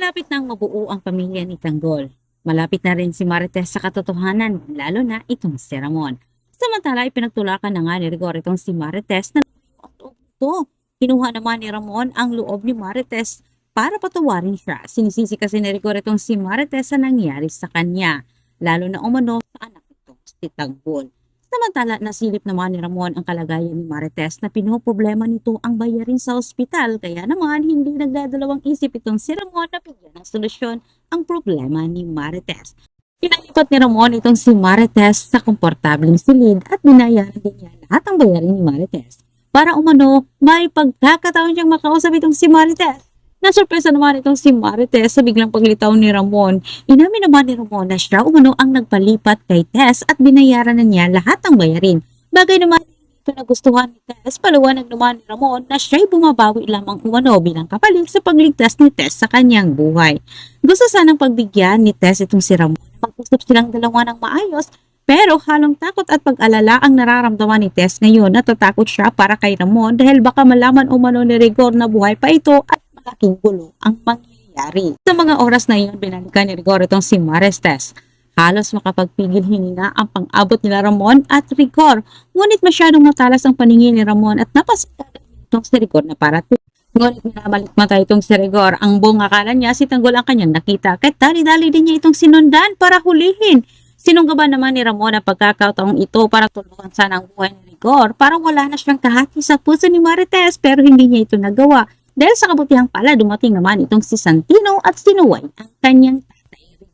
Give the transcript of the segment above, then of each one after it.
Malapit nang mabuo ang pamilya ni Tanggol. Malapit na rin si Marites sa katotohanan, lalo na itong si Ramon. Samantala, ipinagtulakan na nga ni Rigor itong si Marites na ito. Kinuha naman ni Ramon ang loob ni Marites para patawarin siya. Sinisisi kasi ni Rigor itong si Marites sa nangyari sa kanya, lalo na umano sa anak nito, si Tanggol. Samantala, nasilip naman ni Ramon ang kalagayan ni Marites na pinoproblema nito ang bayarin sa ospital kaya naman hindi nagdadalawang isip itong si Ramon na bigyan ng solusyon ang problema ni Marites. Pinaipat ni Ramon itong si Marites sa komportableng silid at binayaran din niya lahat ng bayarin ni Marites. Para umano, may pagkakataon siyang makausap itong si Marites. Nasurpresa naman itong si Marites sa biglang paglitaw ni Ramon. Inamin naman ni Ramon na siya umano ang nagpalipat kay Tess at binayaran na niya lahat ng bayarin. Bagay naman ito nagustuhan ni Tess, paliwanag naman ni Ramon na siya'y bumabawi lamang umano bilang kapalit sa pagligtas ni Tess sa kanyang buhay. Gusto sanang pagbigyan ni Tess itong si Ramon na mag-usap silang dalawa ng maayos pero halong takot at pag-alala ang nararamdaman ni Tess ngayon. Natatakot siya para kay Ramon dahil baka malaman umano ni Rigor na buhay pa ito at malaking gulo ang mangyayari. Sa mga oras na iyon, binalikan ni Rigor itong si Marestes. Halos makapagpigil hininga ang pang-abot nila Ramon at Rigor. Ngunit masyadong matalas ang paningin ni Ramon at napasagad itong si Rigor na parating. Ngunit minabalik mata itong si Rigor. Ang buong akala niya si Tanggol ang kanyang nakita. Kahit dali-dali din niya itong sinundan para hulihin. Sinunggaban naman ni Ramon ang pagkakataong ito para tulungan sana ang buhay ni Rigor para wala na siyang kahati sa puso ni Marites pero hindi niya ito nagawa. Dahil sa kabutihang pala dumating naman itong si Santino at sinuway ang kanyang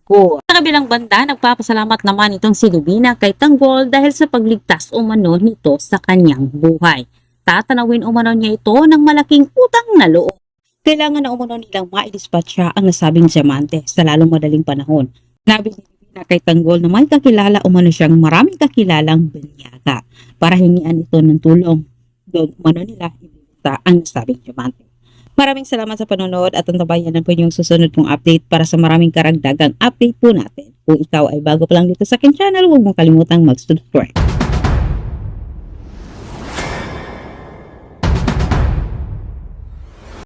Rigor. Sa kabilang banda, nagpapasalamat naman itong si Lubina kay Tanggol dahil sa pagligtas umano nito sa kanyang buhay. Tatanawin umano niya ito ng malaking utang na loob. Kailangan na umano nilang maidispatcha ang nasabing diamante sa lalong madaling panahon. Nabilis na kay Tanggol na may kakilala umano siyang maraming kakilalang banyaga para hingian ito ng tulong. Doon umano nila ibigta ang nasabing diamante. Maraming salamat sa panonood at antabayan po yung susunod kong update para sa maraming karagdagang update po natin. Kung ikaw ay bago pa lang dito sa akin channel, huwag mong kalimutang mag-subscribe.